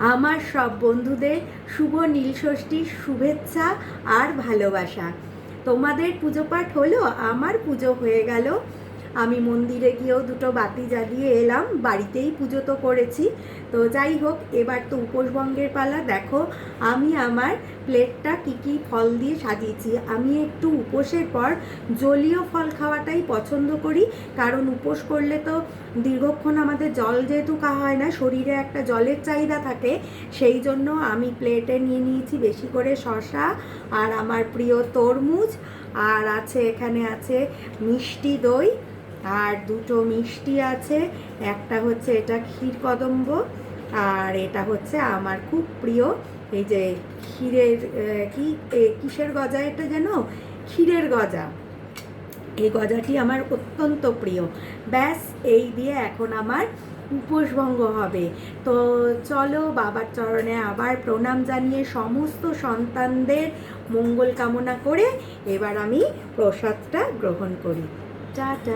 আমার সব বন্ধুদের শুভ নীলষষ্ঠীর শুভেচ্ছা আর ভালোবাসা। তোমাদের পুজো পাঠ হলো, আমার পুজো হয়ে গেল। আমি মন্দিরে গিয়েও দুটো বাতি জ্বালিয়ে এলাম, বাড়িতেই পুজো তো করেছি। তো যাই হোক, এবার তো উপোসভঙ্গের পালা। দেখো, আমি আমার প্লেটটা কী কী ফল দিয়ে সাজিয়েছি। আমি একটু উপোসের পর জলীয় ফল খাওয়াটাই পছন্দ করি, কারণ উপোস করলে তো দীর্ঘক্ষণ আমাদের জল যেহেতু খাওয়া হয় না, শরীরে একটা জলের চাহিদা থাকে, সেই জন্য আমি প্লেটে নিয়ে নিয়েছি বেশি করে শশা আর আমার প্রিয় তরমুজ। আর আছে, এখানে আছে মিষ্টি দই। আর দুটো মিষ্টি আছে। একটা হচ্ছে এটা ক্ষীর কদম্ব, আর এটা হচ্ছে আমার খুব প্রিয়। এই যে ক্ষীরের কি কিসের গজা এটা যেন? ক্ষীরের গজা। এই গজাটি আমার অত্যন্ত প্রিয়। ব্যাস, এই দিয়ে এখন আমার উপোসভঙ্গ হবে। তো চলো বাবার চরণে আবার প্রণাম জানিয়ে সমস্ত সন্তানদের মঙ্গল কামনা করে এবার আমি প্রসাদটা গ্রহণ করি। 哒哒